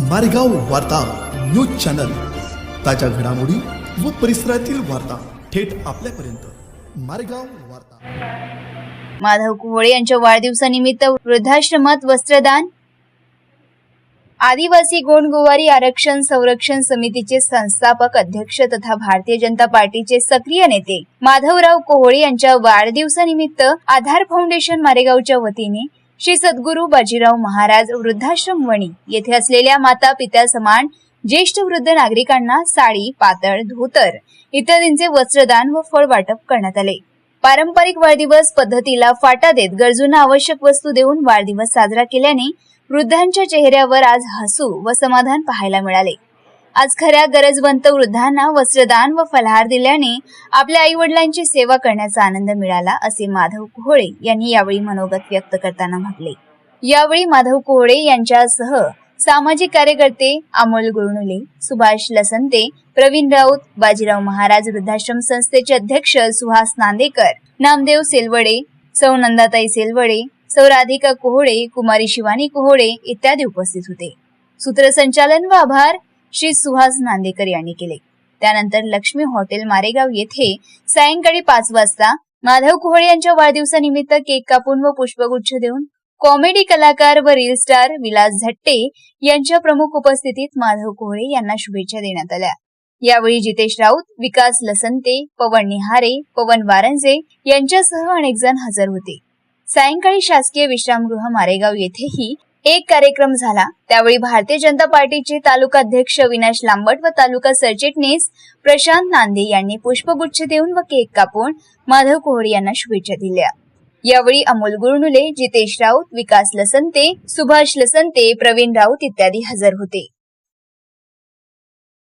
मारेगाव वार्ता news channel. ताज्या घडामोडी व परिसरातील वार्ता थेट आपल्यापर्यंत. मारेगाव वार्ता. माधव कुवळे यांच्या वाढदिवसानिमित्त वृद्धाश्रमात वस्त्रदान. आदिवासी गोंडगोवारी आरक्षण संरक्षण समितीचे संस्थापक अध्यक्ष तथा भारतीय जनता पार्टीचे सक्रिय नेते माधवराव कोहळे यांच्या वाढदिवसानिमित्त आधार फाउंडेशन मारेगावच्या वतीने श्री सद्गुरू बाजीराव महाराज वृद्धाश्रम वणी येथे असलेल्या माता पित्या समान ज्येष्ठ वृद्ध नागरिकांना साडी पातळ धोतर इत्यादींचे वस्त्रदान व फळ वाटप करण्यात आले. पारंपरिक वाढदिवस पद्धतीला फाटा देत गरजूंना आवश्यक वस्तू देऊन वाढदिवस साजरा केल्याने वृद्धांच्या चेहऱ्यावर आज हसू व समाधान पाहायला मिळाले. आज खऱ्या गरजवंत वृद्धांना वस्त्रदान व फलहार दिल्याने आपल्या आई वडिलांची सेवा करण्याचा आनंद मिळाला असे माधव कोहळे यांनी यावेळी मनोगत व्यक्त करताना म्हटले. यावेळी माधव कोहळे यांच्यासह सामाजिक कार्यकर्ते अमोल गुळनुले सुभाष लसंते प्रवीण राऊत बाजीराव महाराज वृद्धाश्रम संस्थेचे अध्यक्ष सुहास नांदेकर नामदेव सेलवडे सौ नंदाताई सेलवडे सौ राधिका कोहळे कुमारी शिवानी कोहळे इत्यादी उपस्थित होते. सूत्रसंचालन व आभार श्री सुहास नांदेकर यांनी केले. त्यानंतर लक्ष्मी हॉटेल मारेगाव येथे सायंकाळी पाच वाजता माधव कोहळे यांच्या वाढदिवसानिमित्त केक कापून व पुष्पगुच्छ देऊन कॉमेडी कलाकार व रील स्टार विलास झट्टे यांच्या प्रमुख उपस्थितीत माधव कोहळे यांना शुभेच्छा देण्यात आल्या. यावेळी जितेश राऊत विकास लसंते पवन निहारे पवन वारंजे यांच्यासह अनेक जण हजर होते. सायंकाळी शासकीय विश्रामगृह मारेगाव येथेही एक कार्यक्रम झाला. त्यावेळी भारतीय जनता पार्टीचे तालुका अध्यक्ष विनाश लांबट व तालुका सरचिटणीस प्रशांत नांदे यांनी पुष्पगुच्छ देऊन व केक कापून माधव कोहळे यांना शुभेच्छा दिल्या. यावेळी अमोल गुरनुले जितेश राऊत विकास लसंते सुभाष लसंते प्रवीण राऊत इत्यादी हजर होते.